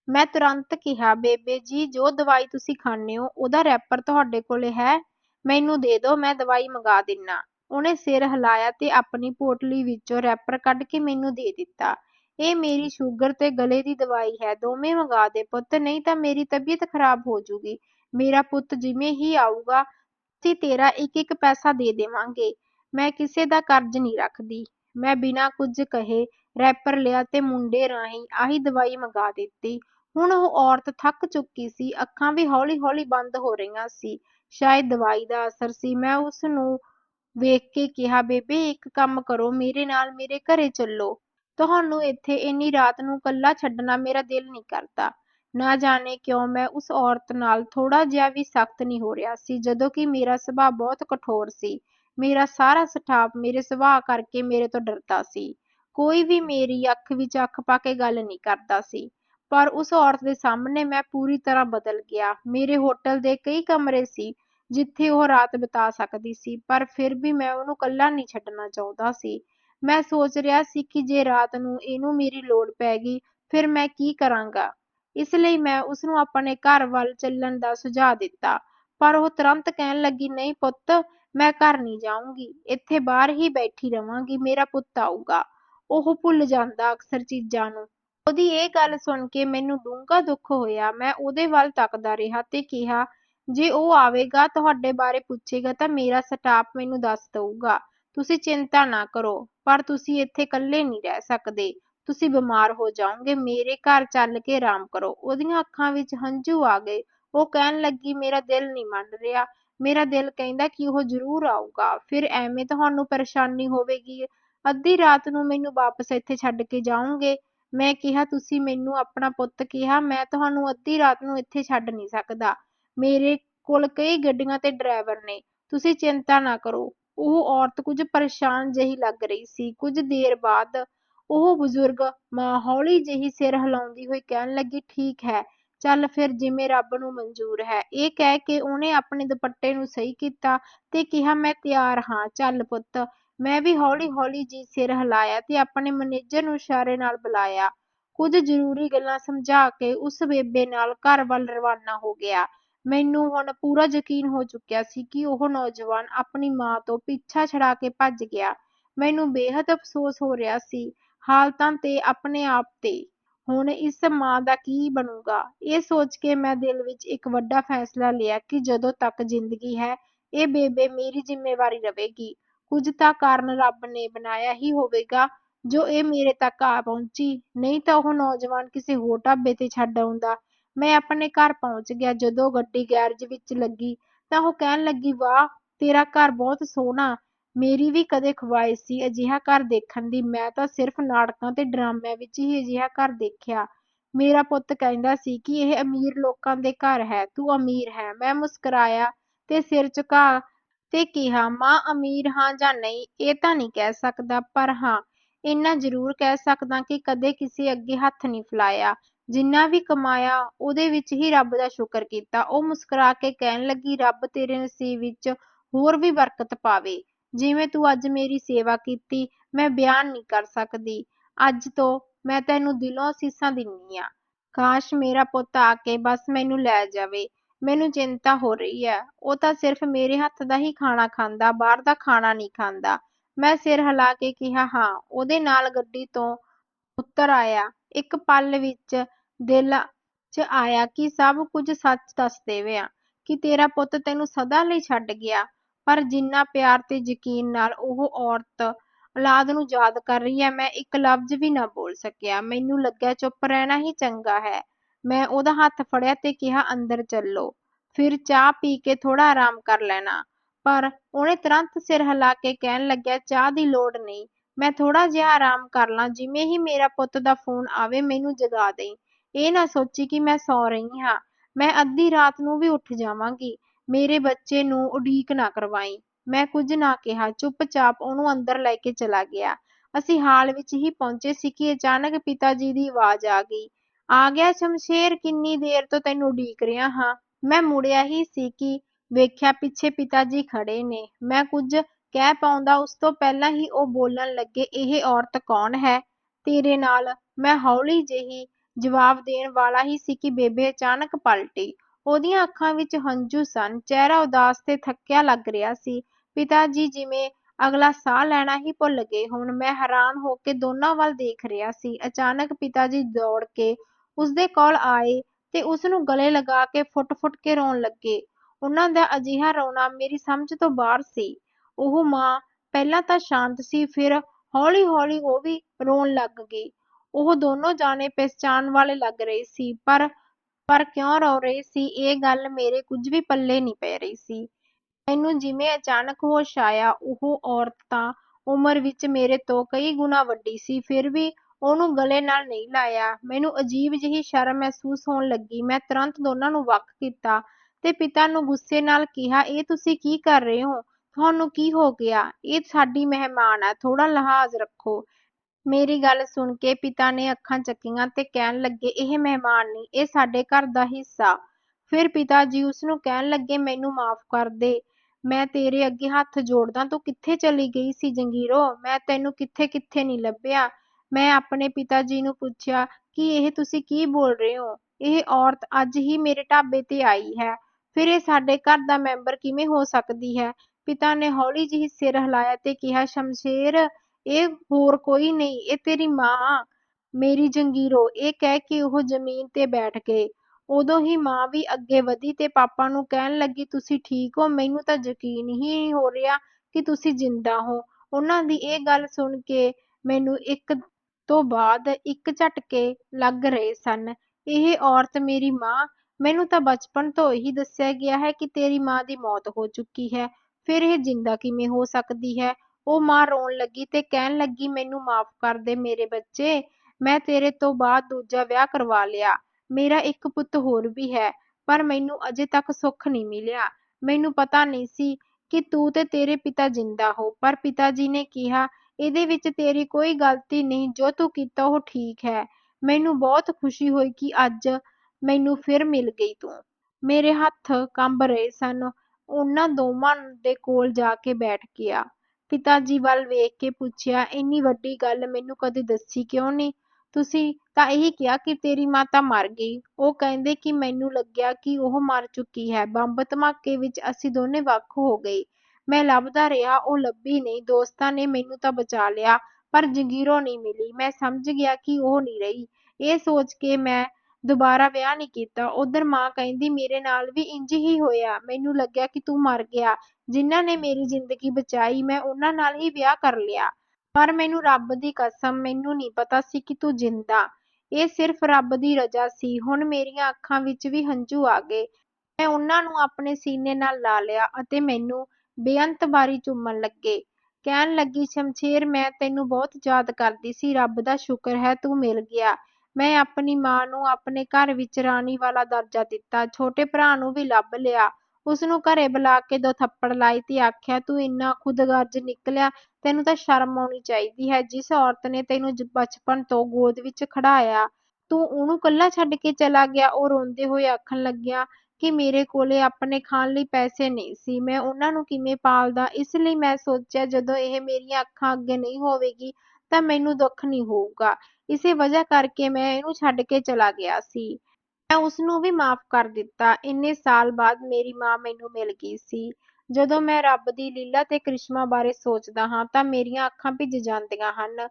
S1: ਮੈਂ ਤੁਰੰਤ ਕਿਹਾ, ਬੇਬੇ ਜੀ, ਜੋ ਦਵਾਈ ਤੁਸੀਂ ਖਾਂਦੇ ਹੋ, ਉਹਦਾ ਰੈਪਰ ਤੁਹਾਡੇ ਕੋਲੇ ਹੈ? ਮੈਨੂੰ ਦੇ ਦਿਓ, ਮੈਂ ਦਵਾਈ ਮੰਗਾ ਦਿੰਨਾ। ਉਹਨੇ ਸਿਰ ਹਿਲਾਇਆ ਤੇ ਆਪਣੀ ਪੋਟਲੀ ਵਿੱਚੋਂ ਰੈਪਰ ਕੱਢ ਕੇ ਮੈਨੂੰ ਦੇ ਦਿੱਤਾ। ਇਹ ਮੇਰੀ ਸ਼ੂਗਰ ਤੇ ਗਲੇ ਦੀ ਦਵਾਈ ਹੈ, ਦੋਵੇਂ ਮੰਗਾ ਦੇ ਪੁੱਤ, ਨਹੀਂ ਤਾਂ ਮੇਰੀ ਤਬੀਅਤ ਖਰਾਬ ਹੋ ਜੂਗੀ। ਮੇਰਾ ਪੁੱਤ ਜਿਵੇਂ ਹੀ ਆਊਗਾ, ਅਸੀਂ ਤੇਰਾ ਇੱਕ ਇੱਕ ਪੈਸਾ ਦੇ ਦੇਵਾਂਗੇ। ਮੈਂ ਕਿਸੇ ਦਾ ਕਰਜ਼ ਨਹੀਂ ਰੱਖਦੀ। ਮੈਂ ਬਿਨਾਂ ਕੁਝ ਕਹੇ, ਰੈਪਰ ਲਿਆ ਤੇ ਮੁੰਡੇ ਰਾਹੀਂ ਆਹੀ ਦਵਾਈ ਮੰਗਵਾ ਦਿੱਤੀ। ਹੁਣ ਉਹ ਔਰਤ ਥੱਕ ਚੁੱਕੀ ਸੀ, ਅੱਖਾਂ ਵੀ ਹੌਲੀ-ਹੌਲੀ ਬੰਦ ਹੋ ਰਹੀਆਂ ਸੀ। ਸ਼ਾਇਦ ਦਵਾਈ ਦਾ ਅਸਰ ਸੀ। ਮੈਂ ਉਸ ਨੂੰ ਵੇਖ ਕੇ ਕਿਹਾ, ਬੇਬੇ, ਇੱਕ ਕੰਮ ਕਰੋ, ਮੇਰੇ ਨਾਲ ਮੇਰੇ ਘਰੇ ਚੱਲੋ। ਤੁਹਾਨੂੰ ਇੱਥੇ ਇੰਨੀ ਰਾਤ ਨੂੰ ਇਕੱਲਾ ਛੱਡਣਾ ਮੇਰਾ ਦਿਲ ਨਹੀਂ ਕਰਦਾ। ਨਾ ਜਾਣੇ ਕਿਉਂ, ਮੈਂ ਉਸ ਔਰਤ ਨਾਲ ਥੋੜ੍ਹਾ ਜਿਹਾ ਵੀ ਸਖ਼ਤ ਨਹੀਂ ਹੋ ਰਿਹਾ ਸੀ, ਜਦੋਂ ਕਿ ਮੇਰਾ ਸੁਭਾਅ ਬਹੁਤ ਕਠੋਰ ਸੀ। ਮੇਰਾ ਸਾਰਾ ਸਟਾਫ਼ ਮੇਰੇ ਸੁਭਾਅ ਕਰਕੇ ਮੇਰੇ ਤੋਂ ਡਰਦਾ ਸੀ। ਕੋਈ ਵੀ ਮੇਰੀ ਅੱਖ ਵਿੱਚ ਅੱਖ ਪਾ ਕੇ ਗੱਲ ਨਹੀਂ ਕਰਦਾ ਸੀ। ਪਰ ਉਸ ਔਰਤ ਦੇ ਸਾਹਮਣੇ ਮੈਂ ਪੂਰੀ ਤਰ੍ਹਾਂ ਬਦਲ ਗਿਆ। ਮੇਰੇ ਹੋਟਲ ਦੇ ਕਈ ਕਮਰੇ ਸੀ, ਜਿੱਥੇ ਉਹ ਰਾਤ ਬਿਤਾ ਸਕਦੀ ਸੀ, ਪਰ ਫਿਰ ਵੀ ਮੈਂ ਉਹਨੂੰ ਇਕੱਲਾ ਨਹੀਂ ਛੱਡਣਾ ਚਾਹੁੰਦਾ ਸੀ। ਮੈਂ ਸੋਚ ਰਿਹਾ ਸੀ ਕਿ ਜੇ ਰਾਤ ਨੂੰ ਇਹਨੂੰ ਮੇਰੀ ਲੋੜ ਪੈ ਗਈ, ਫਿਰ ਮੈਂ ਕੀ ਕਰਾਂਗਾ? ਇਸ ਲਈ ਮੈਂ ਉਸਨੂੰ ਆਪਣੇ ਘਰ ਵੱਲ ਚੱਲਣ ਦਾ ਸੁਝਾਅ ਦਿੱਤਾ। ਪਰ ਉਹ ਤੁਰੰਤ ਕਹਿਣ ਲੱਗੀ, ਨਹੀਂ ਪੁੱਤ, ਮੈਂ ਘਰ ਨਹੀਂ ਜਾਊਂਗੀ। ਇੱਥੇ ਬਾਹਰ ਹੀ ਬੈਠੀ ਰਵਾਂਗੀ, ਮੇਰਾ ਪੁੱਤ ਆਊਗਾ। ਉਹ ਭੁੱਲ ਜਾਂਦਾ ਅਕਸਰ ਚੀਜ਼ਾਂ ਨੂੰ। ਉਹਦੀ ਇਹ ਗੱਲ ਸੁਣ ਕੇ ਮੈਨੂੰ ਡੂੰਘਾ ਦੁੱਖ ਹੋਇਆ। ਮੈਂ ਉਹਦੇ ਵੱਲ ਤੱਕਦਾ ਰਿਹਾ ਤੇ ਕਿਹਾ, ਜੇ ਉਹ ਆਵੇਗਾ, ਤੁਹਾਡੇ ਬਾਰੇ ਪੁੱਛੇਗਾ ਤਾਂ ਮੇਰਾ ਸਟਾਫ ਮੈਨੂੰ ਦੱਸ ਦਊਗਾ। ਤੁਸੀਂ ਚਿੰਤਾ ਨਾ ਕਰੋ, ਪਰ ਤੁਸੀਂ ਇੱਥੇ ਇਕੱਲੇ ਨਹੀਂ ਰਹਿ ਸਕਦੇ। ਤੁਸੀਂ ਬਿਮਾਰ ਹੋ ਜਾਓਗੇ, ਮੇਰੇ ਘਰ ਚੱਲ ਕੇ ਆਰਾਮ ਕਰੋ। ਉਹਦੀਆਂ ਅੱਖਾਂ ਵਿੱਚ ਹੰਝੂ ਆ ਗਏ। ਉਹ ਕਹਿਣ ਲੱਗੀ, ਮੇਰਾ ਦਿਲ ਨਹੀਂ ਮੰਨ ਰਿਹਾ। ਮੇਰਾ ਦਿਲ ਕਹਿੰਦਾ ਕਿ ਉਹ ਜ਼ਰੂਰ ਆਊਗਾ। ਫਿਰ ਐਵੇਂ ਤੁਹਾਨੂੰ ਪਰੇਸ਼ਾਨੀ ਹੋਵੇਗੀ। ਅੱਧੀ ਰਾਤ ਨੂੰ ਮੈਨੂੰ ਵਾਪਸ ਇੱਥੇ ਛੱਡ ਕੇ ਜਾਓਗੇ? ਮੈਂ ਕਿਹਾ, ਤੁਸੀਂ ਮੈਨੂੰ ਆਪਣਾ ਪੁੱਤ ਕਿਹਾ, ਮੈਂ ਤੁਹਾਨੂੰ ਅੱਧੀ ਰਾਤ ਨੂੰ ਇੱਥੇ ਛੱਡ ਨਹੀਂ ਸਕਦਾ। ਮੇਰੇ ਕੋਲ ਕਈ ਗੱਡੀਆਂ ਤੇ ਡਰਾਈਵਰ ਨੇ। ਤੁਸੀਂ ਚਿੰਤਾ ਨਾ ਕਰੋ। ਉਹ ਔਰਤ ਕੁਝ ਪਰੇਸ਼ਾਨ ਜਿਹੀ ਲੱਗ ਰਹੀ ਸੀ। ਕੁਝ ਦੇਰ ਬਾਅਦ ਉਹ ਬਜ਼ੁਰਗ ਮਾਂ ਹੌਲੀ ਜਿਹੀ ਸਿਰ ਹਿਲਾਉਂਦੀ ਹੋਈ ਕਹਿਣ ਲੱਗੀ, ਠੀਕ ਹੈ, ਚੱਲ ਫਿਰ ਜਿਵੇਂ ਰੱਬ ਨੂੰ ਮਨਜ਼ੂਰ ਹੈ। ਇਹ ਕਹਿ ਕੇ ਉਹਨੇ ਆਪਣੇ ਦੁਪੱਟੇ ਨੂੰ ਸਹੀ ਕੀਤਾ ਤੇ ਕਿਹਾ, ਮੈਂ ਤਿਆਰ ਹਾਂ, ਚੱਲ ਪੁੱਤ। ਮੈਂ ਵੀ ਹੌਲੀ ਹੌਲੀ ਜੀ ਸਿਰ ਹਿਲਾਇਆ ਤੇ ਆਪਣੇ ਮੈਨੇਜਰ ਨੂੰ ਇਸ਼ਾਰੇ ਨਾਲ ਬੁਲਾਇਆ। ਕੁਝ ਜ਼ਰੂਰੀ ਗੱਲਾਂ ਸਮਝਾ ਕੇ ਉਸ ਬੇਬੇ ਨਾਲ ਘਰ ਵੱਲ ਰਵਾਨਾ ਹੋ ਗਿਆ। ਮੈਨੂੰ ਹੁਣ ਪੂਰਾ ਯਕੀਨ ਹੋ ਚੁੱਕਿਆ ਸੀ ਕਿ ਉਹ ਨੌਜਵਾਨ ਆਪਣੀ ਮਾਂ ਤੋਂ ਪਿੱਛਾ ਛੁਡਾ ਕੇ ਭੱਜ ਗਿਆ। ਮੈਨੂੰ ਬੇਹੱਦ ਅਫ਼ਸੋਸ ਹੋ ਰਿਹਾ ਸੀ ਹਾਲਤਾਂ ਤੇ ਆਪਣੇ ਆਪ ਤੇ। ਹੁਣ ਇਸ ਮਾਂ ਦਾ ਕੀ ਬਣੂਗਾ? ਇਹ ਸੋਚ ਕੇ ਮੈਂ ਦਿਲ ਵਿੱਚ ਇੱਕ ਵੱਡਾ ਫੈਸਲਾ ਲਿਆ ਕਿ ਜਦੋਂ ਤੱਕ ਜ਼ਿੰਦਗੀ ਹੈ, ਇਹ ਬੇਬੇ ਮੇਰੀ ਜ਼ਿੰਮੇਵਾਰੀ ਰਹੇਗੀ ਕੁਝ ਤਾਂ ਕਾਰਨ ਰੱਬ ਨੇ ਬਣਾਇਆ ਹੀ ਹੋਵੇਗਾ, ਜੋ ਇਹ ਮੇਰੇ ਤੱਕ ਆ ਪਹੁੰਚੀ। ਨਹੀਂ ਤਾਂ ਉਹ ਨੌਜਵਾਨ ਕਿਸੇ ਹੋਰ ਢਾਬੇ ਤੇ ਛੱਡ ਆਉਂਦਾ। ਮੈਂ ਆਪਣੇ ਘਰ ਪਹੁੰਚ ਗਿਆ, ਜਦੋਂ ਗੱਡੀ ਗੈਰੇਜ ਵਿੱਚ ਲੱਗੀ ਤਾਂ ਉਹ ਕਹਿਣ ਲੱਗੀ, ਵਾਹ, ਤੇਰਾ ਘਰ ਬਹੁਤ ਸੋਹਣਾ। ਮੇਰੀ ਵੀ ਕਦੇ ਖਵਾਇਸ਼ ਸੀ ਅਜਿਹਾ ਘਰ ਦੇਖਣ ਦੀ। ਮੈਂ ਤਾਂ ਸਿਰਫ ਨਾਟਕਾਂ ਤੇ ਡਰਾਮਿਆਂ ਵਿੱਚ ਹੀ ਅਜਿਹਾ ਘਰ ਦੇਖਿਆ। ਮੇਰਾ ਪੁੱਤ ਕਹਿੰਦਾ ਸੀ ਕਿ ਇਹ ਅਮੀਰ ਲੋਕਾਂ ਦੇ ਘਰ ਹੈ, ਤੂੰ ਅਮੀਰ ਹੈ। ਮੈਂ ਮੁਸਕਰਾਇਆ ਤੇ ਸਿਰ ਝੁਕਾ ਤੇ ਕਿਹਾ, ਮਾਂ, ਅਮੀਰ ਹਾਂ ਜਾਂ ਨਹੀਂ, ਇਹ ਤਾਂ ਨਹੀਂ ਕਹਿ ਸਕਦਾ, ਪਰ ਹਾਂ, ਇੰਨਾ ਜ਼ਰੂਰ ਕਹਿ ਸਕਦਾ ਕਿ ਕਦੇ ਕਿਸੇ ਅੱਗੇ ਹੱਥ ਨਹੀਂ ਫੈਲਾਇਆ। ਜਿੰਨਾ ਵੀ ਕਮਾਇਆ, ਉਹਦੇ ਵਿੱਚ ਹੀ ਰੱਬ ਦਾ ਸ਼ੁਕਰ ਕੀਤਾ। ਉਹ ਮੁਸਕਰਾ ਕੇ ਕਹਿਣ ਲੱਗੀ, ਰੱਬ ਤੇਰੇ ਨਸੀਬ ਵਿੱਚ ਹੋਰ ਵੀ ਬਰਕਤ ਪਾਵੇ। ਜਿਵੇਂ ਤੂੰ ਅੱਜ ਮੇਰੀ ਸੇਵਾ ਕੀਤੀ, ਮੈਂ ਬਿਆਨ ਨਹੀਂ ਕਰ ਸਕਦੀ। ਅੱਜ ਤੋਂ ਮੈਂ ਤੈਨੂੰ ਦਿਲੋਂ ਅਸੀਸਾਂ ਦਿੰਨੀ ਆ ਕਾਸ਼ ਮੇਰਾ ਪੁੱਤ ਆ ਕੇ ਬਸ ਮੈਨੂੰ ਲੈ ਜਾਵੇ। ਮੈਨੂੰ ਚਿੰਤਾ ਹੋ ਰਹੀ ਹੈ। ਉਹ ਤਾਂ ਸਿਰਫ ਮੇਰੇ ਹੱਥ ਦਾ ਹੀ ਖਾਣਾ ਖਾਂਦਾ, ਬਾਹਰ ਦਾ ਖਾਣਾ ਨਹੀਂ ਖਾਂਦਾ। ਮੈਂ ਸਿਰ ਹਿਲਾ ਕੇ ਕਿਹਾ, ਹਾਂ। ਉਹਦੇ ਨਾਲ ਗੱਡੀ ਤੋਂ ਉੱਤਰ ਆਇਆ। ਇੱਕ ਪਲ ਵਿੱਚ ਦਿਲ 'ਚ ਆਇਆ ਕਿ ਸਭ ਕੁਝ ਸੱਚ ਦੱਸ ਦੇਵਿਆ, ਕਿ ਤੇਰਾ ਪੁੱਤ ਤੈਨੂੰ ਸਦਾ ਲਈ ਛੱਡ ਗਿਆ। ਪਰ ਜਿੰਨਾ ਪਿਆਰ ਤੇ ਯਕੀਨ ਨਾਲ ਉਹ ਔਰਤ ਔਲਾਦ ਨੂੰ ਯਾਦ ਕਰ ਰਹੀ ਹੈ, ਮੈਂ ਇੱਕ ਲਫ਼ਜ਼ ਵੀ ਨਾ ਬੋਲ ਸਕਿਆ। ਮੈਨੂੰ ਲੱਗਿਆ ਚੁੱਪ ਰਹਿਣਾ ਹੀ ਚੰਗਾ ਹੈ। ਮੈਂ ਉਹਦਾ ਹੱਥ ਫੜਿਆ ਤੇ ਕਿਹਾ, ਅੰਦਰ ਚੱਲੋ। ਫਿਰ ਚਾਹ ਪੀ ਕੇ ਥੋੜਾ ਆਰਾਮ ਕਰ ਲੈਣਾ। ਪਰ ਉਹਨੇ ਤੁਰੰਤ ਸਿਰ ਹਿਲਾ ਕੇ ਕਹਿਣ ਲੱਗਿਆ, ਚਾਹ ਦੀ ਲੋੜ ਨਹੀਂ। ਮੈਂ ਥੋੜਾ ਜਿਹਾ ਆਰਾਮ ਕਰ ਲਾਂ। ਜਿਵੇਂ ਹੀ ਮੇਰਾ ਪੁੱਤ ਦਾ ਫੋਨ ਆਵੇ, ਮੈਨੂੰ ਜਗਾ ਦੇਈਂ। ਇਹ ਨਾ ਸੋਚੀ ਕਿ ਮੈਂ ਸੌ ਰਹੀ ਹਾਂ। ਮੈਂ ਅੱਧੀ ਰਾਤ ਨੂੰ ਵੀ ਉੱਠ ਜਾਵਾਂਗੀ। ਮੇਰੇ ਬੱਚੇ ਨੂੰ ਉਡੀਕ ਨਾ ਕਰਵਾਈਂ। ਮੈਂ ਕੁਝ ਨਾ ਕਿਹਾ, ਚੁੱਪਚਾਪ ਉਹਨੂੰ ਅੰਦਰ ਲੈ ਕੇ ਚਲਾ ਗਿਆ। ਅਸੀਂ ਹਾਲ ਵਿੱਚ ਹੀ ਪਹੁੰਚੇ ਸੀ ਕਿ ਅਚਾਨਕ ਪਿਤਾ ਜੀ ਦੀ ਆਵਾਜ਼ ਆ ਗਈ। ਆ ਗਿਆ ਸ਼ਮਸ਼ੇਰ, ਕਿੰਨੀ ਦੇਰ ਤੋਂ ਤੈਨੂੰ ਉਡੀਕ ਰਿਹਾ ਹਾਂ? ਮੈਂ ਮੁੜਿਆ ਹੀ ਸੀ ਕਿ ਵੇਖਿਆ ਪਿੱਛੇ ਪਿਤਾ ਜੀ ਖੜੇ ਨੇ। ਮੈਂ ਕੁਝ ਕਹਿ ਪਾਉਂਦਾ ਉਸ ਤੋਂ ਪਹਿਲਾਂ ਹੀ ਉਹ ਬੋਲਣ ਲੱਗੇ, ਇਹ ਔਰਤ ਕੌਣ ਹੈ? ਤੇਰੇ ਨਾਲ ਮੈਂ ਹੌਲੀ ਜਿਹੀ ਜਵਾਬ ਦੇਣ ਵਾਲਾ ਹੀ ਸੀ ਕਿ ਬੇਬੇ ਅਚਾਨਕ ਪਲਟੀ। ਉਹਦੀਆਂ ਅੱਖਾਂ ਵਿੱਚ ਹੰਝੂ ਸਨ। ਚਿਹਰਾ ਉਦਾਸ ਤੇ ਥੱਕਿਆ ਲੱਗ ਰਿਹਾ ਸੀ। ਪਿਤਾ ਜੀ ਜਿਵੇਂ ਅਗਲਾ ਸਾਹ ਲੈਣਾ ਹੀ ਭੁੱਲ ਗਏ ਹੁਣ, ਮੈਂ ਹੈਰਾਨ ਹੋ ਕੇ ਦੋਨਾਂ ਵੱਲ ਦੇਖ ਰਿਹਾ ਸੀ। ਅਚਾਨਕ ਪਿਤਾ ਜੀ ਦੌੜ ਕੇ ਉਸਦੇ ਕੋਲ ਆਏ ਤੇ ਉਸ ਗਲੇ ਲਗਾ ਕੇ ਫੁੱਟ-ਫੁੱਟ ਕੇ ਰੋਣ ਲੱਗੇ। ਉਹਨਾਂ ਦਾ ਅਜਿਹਾ ਰੋਣਾ ਮੇਰੀ ਸਮਝ ਤੋਂ ਬਾਹਰ ਸੀ। ਉਹ ਮਾਂ ਪਹਿਲਾਂ ਤਾਂ ਸ਼ਾਂਤ ਸੀ, ਫਿਰ ਹੌਲੀ-ਹੌਲੀ ਉਹ ਵੀ ਰੋਣ ਲੱਗ ਗਈ। ਉਹ ਦੋਨੋਂ ਜਾਣੇ ਪਹਿਚਾਣ ਵਾਲੇ ਲੱਗ ਰਹੇ ਸੀ, ਪਰ ਪਰ ਕਿਉਂ ਰੋ ਰਹੇ ਸੀ? ਇਹ ਗੱਲ ਮੇਰੇ ਕੁਝ ਵੀ ਪੱਲੇ ਨਹੀਂ ਪੈ ਰਹੀ ਸੀ। ਮੈਨੂੰ ਜਿਵੇਂ ਅਚਾਨਕ ਹੋਸ਼ ਆਇਆ, ਉਹ ਔਰਤ ਤਾਂ ਉਮਰ ਵਿੱਚ ਮੇਰੇ ਤੋਂ ਕਈ ਗੁਣਾ ਵੱਡੀ ਸੀ, ਫਿਰ ਵੀ ਉਹਨੂੰ ਗਲੇ ਨਾਲ ਨਹੀਂ ਲਾਇਆ। ਮੈਨੂੰ ਅਜੀਬ ਜਿਹੀ ਸ਼ਰਮ ਮਹਿਸੂਸ ਹੋਣ ਲੱਗੀ। ਮੈਂ ਤੁਰੰਤ ਦੋਨਾਂ ਨੂੰ ਵੱਖ ਕੀਤਾ ਤੇ ਪਿਤਾ ਨੂੰ ਗੁੱਸੇ ਨਾਲ ਕਿਹਾ, ਇਹ ਤੁਸੀਂ ਕੀ ਕਰ ਰਹੇ ਹੋ? ਤੁਹਾਨੂੰ ਕੀ ਹੋ ਗਿਆ? ਇਹ ਸਾਡੀ ਮਹਿਮਾਨ ਹੈ ਥੋੜਾ ਲਿਹਾਜ਼ ਰੱਖੋ। ਮੇਰੀ ਗੱਲ ਸੁਣ ਕੇ ਪਿਤਾ ਨੇ ਅੱਖਾਂ ਚੱਕੀਆਂ ਤੇ ਕਹਿਣ ਲੱਗੇ, ਇਹ ਮਹਿਮਾਨ ਨਹੀਂ ਇਹ ਸਾਡੇ ਘਰ ਦਾ ਹਿੱਸਾ। ਫਿਰ ਪਿਤਾ ਜੀ ਉਸ ਨੂੰ ਕਹਿਣ ਲੱਗੇ, ਮੈਨੂੰ ਮਾਫ਼ ਕਰ ਦੇ, ਮੈਂ ਤੇਰੇ ਅੱਗੇ ਹੱਥ ਜੋੜਦਾ, ਤੂੰ ਕਿੱਥੇ ਚਲੀ ਗਈ ਸੀ ਜੰਗੀਰੋ? ਮੈਂ ਤੈਨੂੰ ਕਿੱਥੇ ਕਿੱਥੇ ਨਹੀਂ ਲੱਭਿਆ। ਮੈਂ ਆਪਣੇ ਪਿਤਾ ਜੀ ਨੂੰ ਪੁੱਛਿਆ, ਕਿ ਇਹ ਤੁਸੀਂ ਕੀ ਬੋਲ ਰਹੇ ਹੋ? ਇਹ ਔਰਤ ਅੱਜ ਹੀ ਮੇਰੇ ਢਾਬੇ ਤੇ ਆਈ ਹੈ। ਫਿਰ ਇਹ ਸਾਡੇ ਘਰ ਦਾ ਮੈਂਬਰ ਕਿਵੇਂ ਹੋ ਸਕਦੀ ਹੈ? ਪਿਤਾ ਨੇ ਹੌਲੀ ਜਿਹੀ ਸਿਰ ਹਿਲਾਇਆ ਤੇ ਕਿਹਾ, ਸ਼ਮਸ਼ੇਰ ਇਹ ਹੋਰ ਕੋਈ ਨਹੀਂ, ਇਹ ਤੇਰੀ ਮਾਂ ਮੇਰੀ ਜੰਗੀਰੋ, ਇਹ ਕਹਿ ਕੇ ਉਹ ਜ਼ਮੀਨ ਤੇ ਬੈਠ ਗਏ। ਉਦੋਂ ਹੀ ਮਾਂ ਵੀ ਅੱਗੇ ਵਧੀ ਤੇ ਪਾਪਾ ਨੂੰ ਕਹਿਣ ਲੱਗੀ, ਤੁਸੀਂ ਠੀਕ ਹੋ? ਮੈਨੂੰ ਤਾਂ ਯਕੀਨ ਹੀ ਨਹੀਂ ਹੋ ਰਿਹਾ ਕਿ ਤੁਸੀਂ ਜਿੰਦਾ ਹੋ। ਉਹਨਾਂ ਦੀ ਇਹ ਗੱਲ ਸੁਣ ਕੇ ਮੈਨੂੰ ਇੱਕ ਤੋਂ ਬਾਅਦ ਇੱਕ ਝਟਕੇ ਲੱਗ ਰਹੇ ਸਨ। ਇਹ ਔਰਤ ਮੇਰੀ ਮਾਂ, ਮੈਨੂੰ ਤਾਂ ਬਚਪਨ ਤੋਂ ਹੀ ਦੱਸਿਆ ਗਿਆ ਹੈ ਕਿ ਤੇਰੀ ਮਾਂ ਦੀ ਮੌਤ ਹੋ ਚੁੱਕੀ ਹੈ। ਫਿਰ ਇਹ ਜਿੰਦਾ ਕਿਵੇਂ ਹੋ ਸਕਦੀ ਹੈ? ਉਹ ਮਾਂ ਰੋਣ ਲੱਗੀ ਤੇ ਕਹਿਣ ਲੱਗੀ, ਮੈਨੂੰ ਮਾਫ਼ ਕਰ ਦੇ ਮੇਰੇ ਬੱਚੇ, ਮੈਂ ਤੇਰੇ ਤੋਂ ਬਾਅਦ ਦੂਜਾ ਵਿਆਹ ਕਰਵਾ ਲਿਆ। ਮੇਰਾ ਇੱਕ ਪੁੱਤ ਹੋਰ ਵੀ ਹੈ, ਪਰ ਮੈਨੂੰ ਅਜੇ ਤੱਕ ਸੁੱਖ ਨਹੀਂ ਮਿਲਿਆ। ਮੈਨੂੰ ਪਤਾ ਨਹੀਂ ਸੀ ਕਿ ਤੂੰ ਤੇ ਤੇਰੇ ਪਿਤਾ ਜਿੰਦਾ ਹੋ, ਪਰ ਪਿਤਾ ਜੀ ਨੇ ਕਿਹਾ, ਇਹਦੇ ਵਿੱਚ ਤੇਰੀ ਕੋਈ ਗਲਤੀ ਨਹੀਂ, ਜੋ ਤੂੰ ਕੀਤਾ ਉਹ ਠੀਕ ਹੈ। ਮੈਨੂੰ ਬਹੁਤ ਖੁਸ਼ੀ ਹੋਈ ਕਿ ਅੱਜ ਮੈਨੂੰ ਫਿਰ ਮਿਲ ਗਈ ਤੂੰ। ਮੇਰੇ ਹੱਥ ਕੰਬ ਰਹੇ ਸਨ। ਉਹਨਾਂ ਦੋਵਾਂ ਦੇ ਕੋਲ ਜਾ ਕੇ ਬੈਠ ਗਿਆ। ਪਿਤਾ ਜੀ ਵੱਲ ਵੇਖ ਕੇ ਪੁੱਛਿਆ, ਇੰਨੀ ਵੱਡੀ ਗੱਲ ਮੈਨੂੰ ਕਦੇ ਦੱਸੀ ਕਿਉਂ ਨਹੀਂ? ਤੁਸੀਂ ਤਾਂ ਇਹੀ ਕਿਹਾ ਕਿ ਤੇਰੀ ਮਾਤਾ ਮਰ ਗਈ। ਉਹ ਕਹਿੰਦੇ ਕਿ ਮੈਨੂੰ ਲੱਗਿਆ ਕਿ ਉਹ ਮਰ ਚੁੱਕੀ ਹੈ। ਬੰਬ ਧਮਾਕੇ ਵਿੱਚ ਅਸੀਂ ਦੋਨੇ ਵੱਖ ਹੋ ਗਏ। ਮੈਂ ਲੱਭਦਾ ਰਿਹਾ, ਉਹ ਲੱਭੀ ਨਹੀਂ। ਦੋਸਤਾਂ ਨੇ ਮੈਨੂੰ ਤਾਂ ਬਚਾ ਲਿਆ, ਪਰ ਜਗੀਰੋ ਨਹੀਂ ਮਿਲੀ। ਮੈਂ ਸਮਝ ਗਿਆ ਕਿ ਉਹ ਨਹੀਂ ਰਹੀ। ਇਹ ਸੋਚ ਕੇ ਮੈਂ ਦੁਬਾਰਾ ਵਿਆਹ ਨਹੀਂ ਕੀਤਾ। ਉਧਰ ਮਾਂ ਕਹਿੰਦੀ, ਮੇਰੇ ਨਾਲ ਵੀ ਇੰਜ ਹੀ ਹੋਇਆ। ਮੈਨੂੰ ਲੱਗਿਆ ਕਿ ਤੂੰ ਮਰ ਗਿਆ। ਜਿਨ੍ਹਾਂ ਨੇ ਮੇਰੀ ਜ਼ਿੰਦਗੀ ਬਚਾਈ, ਮੈਂ ਉਹਨਾਂ ਨਾਲ ਹੀ ਵਿਆਹ ਕਰ ਲਿਆ। ਪਰ ਮੈਨੂੰ ਰੱਬ ਦੀ ਕਸਮ, ਮੈਨੂੰ ਨਹੀਂ ਪਤਾ ਸੀ ਕਿ ਤੂੰ ਜਿੰਦਾ। ਇਹ ਸਿਰਫ ਰੱਬ ਦੀ ਰਜ਼ਾ ਸੀ। ਹੁਣ ਮੇਰੀਆਂ ਅੱਖਾਂ ਵਿੱਚ ਵੀ ਹੰਝੂ ਆ ਗਏ। ਮੈਂ ਉਹਨਾਂ ਨੂੰ ਆਪਣੇ ਸੀਨੇ ਨਾਲ ਲਾ ਲਿਆ ਅਤੇ ਮੈਨੂੰ ਬੇਅੰਤ ਵਾਰੀ ਚੁੰਮਣ ਲੱਗੇ। ਕਹਿਣ ਲੱਗੀ, ਸ਼ਮਸ਼ੇਰ, ਮੈਂ ਤੈਨੂੰ ਬਹੁਤ ਯਾਦ ਕਰਦੀ ਸੀ। ਰੱਬ ਦਾ ਸ਼ੁਕਰ ਹੈ ਤੂੰ ਮਿਲ ਗਿਆ। ਮੈਂ ਆਪਣੀ ਮਾਂ ਨੂੰ ਆਪਣੇ ਘਰ ਵਿੱਚ ਰਾਣੀ ਵਾਲਾ ਦਰਜਾ ਦਿੱਤਾ। ਛੋਟੇ ਭਰਾ ਨੂੰ ਵੀ ਲੱਭ ਲਿਆ। ਉਸ ਨੂੰ ਘਰੇ ਬੁਲਾ ਕੇ ਦੋ ਥੱਪੜ ਲਾਈ ਤੇ ਆਖਿਆ, ਤੂੰ ਇੰਨਾ ਖੁਦਗਰਜ਼ ਨਿਕਲਿਆ, ਤੈਨੂੰ ਤਾਂ ਸ਼ਰਮ ਆਉਣੀ ਚਾਹੀਦੀ ਹੈ। ਜਿਸ ਔਰਤ ਨੇ ਤੈਨੂੰ ਬਚਪਨ ਤੋਂ ਗੋਦ ਵਿੱਚ ਖੜਾਇਆ, ਤੂੰ ਉਹਨੂੰ ਕੱਲਾ ਛੱਡ ਕੇ ਚਲਾ ਗਿਆ। ਉਹ ਰੋਂਦੇ ਹੋਏ ਆਖਣ ਲੱਗਿਆ ਕਿ ਮੇਰੇ ਕੋਲੇ ਆਪਣੇ ਖਾਣ ਲਈ ਪੈਸੇ ਨਹੀਂ ਸੀ। ਮੈਂ ਉਹਨਾਂ ਨੂੰ ਕਿਵੇਂ ਪਾਲਦਾ? ਇਸ ਲਈ ਮੈਂ ਸੋਚਿਆ, ਜਦੋਂ ਇਹ ਮੇਰੀਆਂ ਅੱਖਾਂ ਅੱਗੇ ਨਹੀਂ ਹੋਵੇਗੀ ਤਾਂ ਮੈਨੂੰ ਦੁੱਖ ਨਹੀਂ ਹੋਊਗਾ। ਇਸੇ ਵਜ੍ਹਾ ਕਰਕੇ ਮੈਂ ਇਹਨੂੰ ਛੱਡ ਕੇ ਚਲਾ ਗਿਆ ਸੀ। ਮੈਂ ਉਸ ਵੀ ਮਾਫ਼ ਕਰ ਦਿੱਤਾ। ਇੰਨੇ ਸਾਲ ਬਾਅਦ ਮੇਰੀ ਮਾਂ ਮੈਨੂੰ ਮਿਲ ਗਈ ਸੀ। ਜਦੋਂ ਮੈਂ ਰੱਬ ਦੀ ਲੀਲਾ ਤੇ ਕ੍ਰਿਸ਼ਮਾ ਬਾਰੇ ਸੋਚਦਾ ਹਾਂ ਤਾਂ ਮੇਰੀਆਂ ਅੱਖਾਂ ਭਿੱਜ ਜਾਂਦੀਆਂ ਹਨ।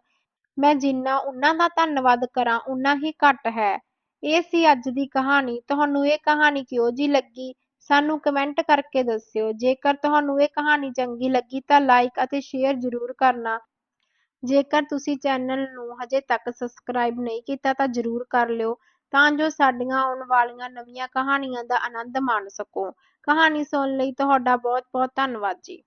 S1: ਮੈਂ ਜਿੰਨਾ ਉਹਨਾਂ ਦਾ ਧੰਨਵਾਦ ਕਰਾਂ ਉਨਾ ਹੀ ਘੱਟ ਹੈ। ਇਹ ਸੀ ਅੱਜ ਦੀ ਕਹਾਣੀ। ਤੁਹਾਨੂੰ ਇਹ ਕਹਾਣੀ ਕਿਹੋ ਜਿਹੀ ਲੱਗੀ? ਸਾਨੂੰ ਕਮੈਂਟ ਕਰਕੇ ਦੱਸਿਓ। ਜੇਕਰ ਤੁਹਾਨੂੰ ਇਹ ਕਹਾਣੀ ਚੰਗੀ ਲੱਗੀ ਤਾਂ ਲਾਈਕ ਅਤੇ ਸ਼ੇਅਰ ਜ਼ਰੂਰ ਕਰਨਾ। ਜੇਕਰ ਤੁਸੀਂ ਚੈਨਲ ਨੂੰ ਹਜੇ ਤੱਕ ਸਬਸਕ੍ਰਾਈਬ ਨਹੀਂ ਕੀਤਾ ਤਾਂ ਜ਼ਰੂਰ ਕਰ ਲਿਓ, ਤਾਂ ਜੋ ਸਾਡੀਆਂ ਆਉਣ ਵਾਲੀਆਂ ਨਵੀਆਂ ਕਹਾਣੀਆਂ ਦਾ ਆਨੰਦ ਮਾਣ ਸਕੋ। ਕਹਾਣੀ ਸੁਣਨ ਲਈ ਤੁਹਾਡਾ ਬਹੁਤ ਬਹੁਤ ਧੰਨਵਾਦ ਜੀ।